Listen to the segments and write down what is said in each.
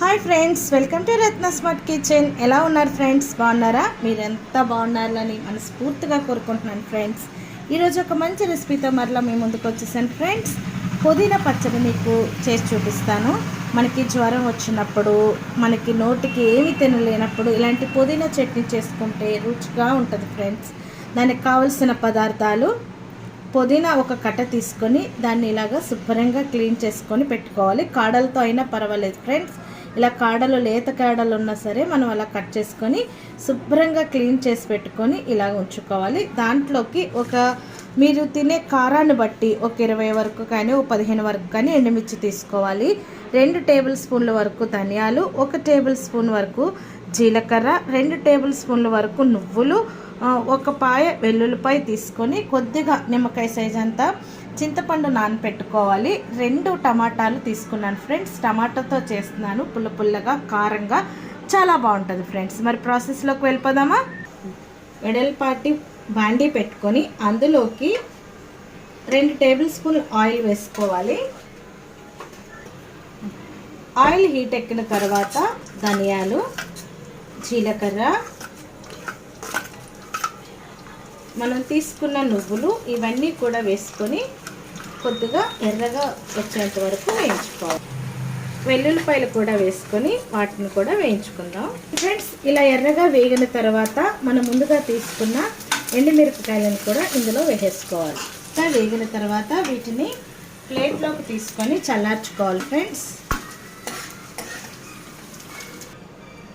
Hi friends welcome to Ratna smart kitchen. ఎలా ఉన్నారు friends? బాగున్నారా? మీరు ఎంత బాగున్నారని మనస్ఫూర్తిగా కోరుకుంటున్నాను ఫ్రెండ్స్. ఈరోజు ఒక మంచి రెసిపీతో మరలా మీ ముందుకు వచ్చేసాను ఫ్రెండ్స్. పుదీనా పచ్చడి మీకు చేసి చూపిస్తాను. మనకి జ్వరం వచ్చినప్పుడు మనకి నోటికి ఏమి తినలేనప్పుడు ఇలాంటి పుదీనా చట్నీ చేసుకుంటే రుచిగా ఉంటుంది ఫ్రెండ్స్. దానికి కావలసిన పదార్థాలు పుదీనా ఒక కట్ట తీసుకొని దాన్ని ఇలాగా శుభ్రంగా క్లీన్ చేసుకొని పెట్టుకోవాలి. కాడలతో అయినా పర్వాలేదు ఫ్రెండ్స్. ఇలా కాడలు లేత కాడలు ఉన్నా సరే మనం అలా కట్ చేసుకొని శుభ్రంగా క్లీన్ చేసి పెట్టుకొని ఇలా ఉంచుకోవాలి. దాంట్లోకి ఒక మీరు తినే కారాన్ని బట్టి ఒక ఇరవై వరకు కానీ ఒక పదిహేను వరకు కానీ ఎండుమిర్చి తీసుకోవాలి. రెండు టేబుల్ స్పూన్ల వరకు ధనియాలు ఒక టేబుల్ స్పూన్ వరకు జీలకర్ర రెండు టేబుల్ స్పూన్ల వరకు నువ్వులు ఒక పాయ వెల్లుల్లిపాయ తీసుకొని కొద్దిగా నిమ్మకాయ సైజ్ అంతా చింతపండు నానపెట్టుకోవాలి. రెండు టమాటాలు తీసుకున్నాను ఫ్రెండ్స్. టమాటాతో చేస్తున్నాను. పుల్ల పుల్లగా కారంగా. చాలా బాగుంటుంది ఫ్రెండ్స్. మరి ప్రాసెస్లోకి వెళ్ళిపోదామా? వెడల్పాటి బాండీ పెట్టుకొని అందులోకి రెండు టేబుల్ స్పూన్ ఆయిల్ వేసుకోవాలి. ఆయిల్ హీట్ ఎక్కిన తర్వాత ధనియాలు జీలకర్ర. మనం తీసుకున్న నువ్వులు ఇవన్నీ కూడా వేసుకొని కొద్దిగా ఎర్రగా వచ్చేంత వరకు వేయించుకోవాలి. వెల్లుల్లిపాయలు కూడా వేసుకొని వాటిని కూడా వేయించుకుందాం. ఫ్రెండ్స్ ఇలా ఎర్రగా వేగిన తర్వాత మనం ముందుగా తీసుకున్న ఎండుమిరపకాయలను కూడా ఇందులో వేసేసుకోవాలి. ఇంకా వేగిన తర్వాత వీటిని ప్లేట్లోకి తీసుకొని చల్లార్చుకోవాలి ఫ్రెండ్స్.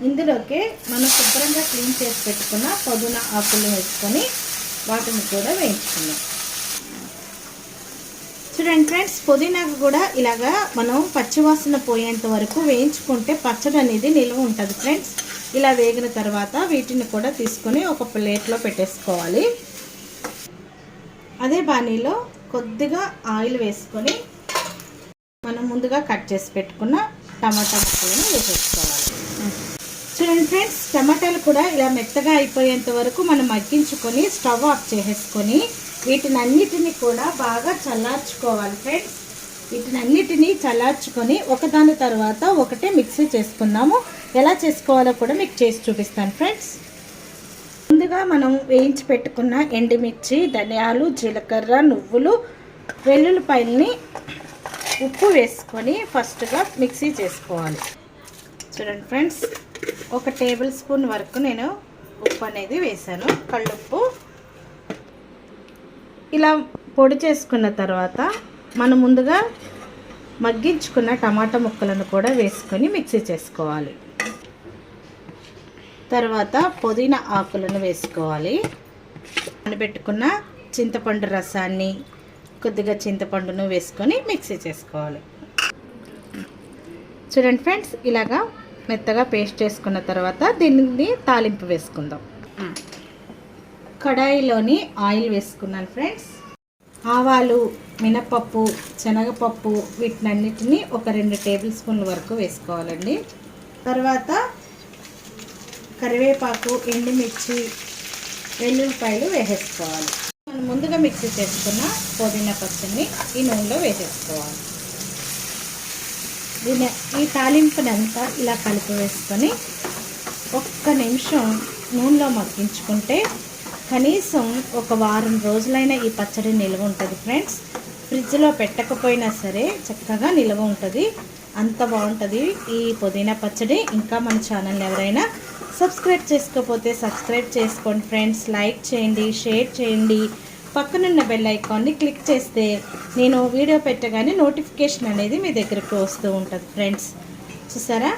ఇందులోకి మనం శుభ్రంగా క్లీన్ చేసి పెట్టుకున్న పుదీనా ఆకులు వేసుకొని వాటిని కూడా వేయించుకుందాం. చూడండి ఫ్రెండ్స్ పుదీనాకు కూడా ఇలాగా మనం పచ్చివాసన పోయేంత వరకు వేయించుకుంటే పచ్చడి అనేది నిల్వ ఉంటుంది ఫ్రెండ్స్. ఇలా వేగిన తర్వాత వీటిని కూడా తీసుకొని ఒక ప్లేట్లో పెట్టేసుకోవాలి. అదే బాణీలో కొద్దిగా ఆయిల్ వేసుకొని మనం ముందుగా కట్ చేసి పెట్టుకున్న టమాటా ముక్కలను వేసేసుకోవాలి. చూడండి ఫ్రెండ్స్ టమాటాలు కూడా ఇలా మెత్తగా అయిపోయేంత వరకు మనం మగ్గించుకొని స్టవ్ ఆఫ్ చేసేసుకొని వీటిని అన్నిటిని కూడా బాగా చల్లార్చుకోవాలి ఫ్రెండ్స్. వీటిని అన్నిటినీ చల్లార్చుకొని ఒకదాని తర్వాత ఒకటే మిక్సీ చేసుకుందాము. ఎలా చేసుకోవాలో కూడా మీకు చేసి చూపిస్తాను ఫ్రెండ్స్. ముందుగా మనం వేయించి పెట్టుకున్న ఎండుమిర్చి ధనియాలు జీలకర్ర నువ్వులు వెల్లుల్లిపాయల్ని ఉప్పు వేసుకొని ఫస్ట్గా మిక్సీ చేసుకోవాలి. చూడండి ఫ్రెండ్స్. ఒక టేబుల్ స్పూన్ వరకు నేను ఉప్పు అనేది వేసాను. కళ్ళుప్పు. ఇలా పొడి చేసుకున్న తర్వాత మనం ముందుగా మగ్గించుకున్న టమాటా ముక్కలను కూడా వేసుకొని మిక్సీ చేసుకోవాలి. తర్వాత పుదీనా ఆకులను వేసుకోవాలి. పెట్టుకున్న చింతపండు రసాన్ని కొద్దిగా చింతపండును వేసుకొని మిక్సీ చేసుకోవాలి. చూడండి ఫ్రెండ్స్ ఇలాగా మెత్తగా పేస్ట్ చేసుకున్న తర్వాత దీన్ని తాలింపు వేసుకుందాం. కడాయిలోని ఆయిల్ వేసుకున్నాను ఫ్రెండ్స్. ఆవాలు మినపప్పు శనగపప్పు వీటినన్నిటిని ఒక రెండు టేబుల్ స్పూన్ల వరకు వేసుకోవాలండి. తర్వాత కరివేపాకు ఎండుమిర్చి వెల్లుల్లిపాయలు వేసేసుకోవాలి. మనం ముందుగా మిక్సీ చేసుకున్న పుదీనా పచ్చడిని ఈ నూనెలో వేసేసుకోవాలి. దీని ఈ తాలింపునంతా ఇలా కలిపి వేసుకొని ఒక్క నిమిషం నూనెలో మగ్గించుకుంటే కనీసం ఒక వారం రోజులైనా ఈ పచ్చడి నిల్వ ఉంటుంది ఫ్రెండ్స్. ఫ్రిడ్జ్లో పెట్టకపోయినా సరే చక్కగా నిల్వ ఉంటుంది. అంత బాగుంటుంది ఈ పుదీనా పచ్చడి. ఇంకా మన ఛానల్ ఎవరైనా సబ్స్క్రైబ్ చేసుకోకపోతే సబ్స్క్రైబ్ చేసుకోండి ఫ్రెండ్స్. లైక్ చేయండి షేర్ చేయండి. పక్కనున్న బెల్ ఐకాన్ని క్లిక్ చేస్తే నేను వీడియో పెట్టగానే నోటిఫికేషన్ అనేది మీ దగ్గరకు వస్తూ ఉంటుంది ఫ్రెండ్స్ చూసారా?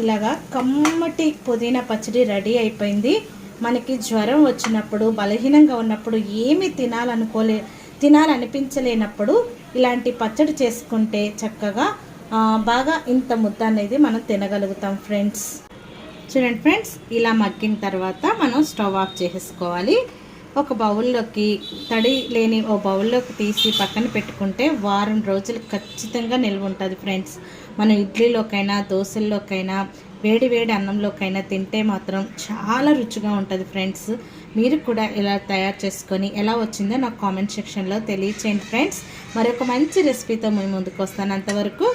ఇలాగా కమ్మటి పుదీనా పచ్చడి రెడీ అయిపోయింది. మనకి జ్వరం వచ్చినప్పుడు బలహీనంగా ఉన్నప్పుడు ఏమి తినాలనుకోలే తినాలనిపించలేనప్పుడు ఇలాంటి పచ్చడి చేసుకుంటే చక్కగా బాగా ఇంత ముద్ద అనేది మనం తినగలుగుతాం ఫ్రెండ్స్ చూడండి ఫ్రెండ్స్ ఇలా మగ్గిన తర్వాత మనం స్టవ్ ఆఫ్ చేసుకోవాలి ఒక బౌల్లోకి తడి లేని ఓ బౌల్లోకి తీసి పక్కన పెట్టుకుంటే వారం రోజులు ఖచ్చితంగా నిల్వ ఉంటుంది ఫ్రెండ్స్. మనం ఇడ్లీలోకైనా దోశల్లోకైనా వేడి వేడి అన్నంలోకైనా తింటే మాత్రం చాలా రుచిగా ఉంటుంది ఫ్రెండ్స్. మీరు కూడా ఇలా తయారు చేసుకొని ఎలా వచ్చిందో నాకు కామెంట్ సెక్షన్లో తెలియచేయండి ఫ్రెండ్స్. మరొక మంచి రెసిపీతో మేము ముందుకు వస్తాను. అంతవరకు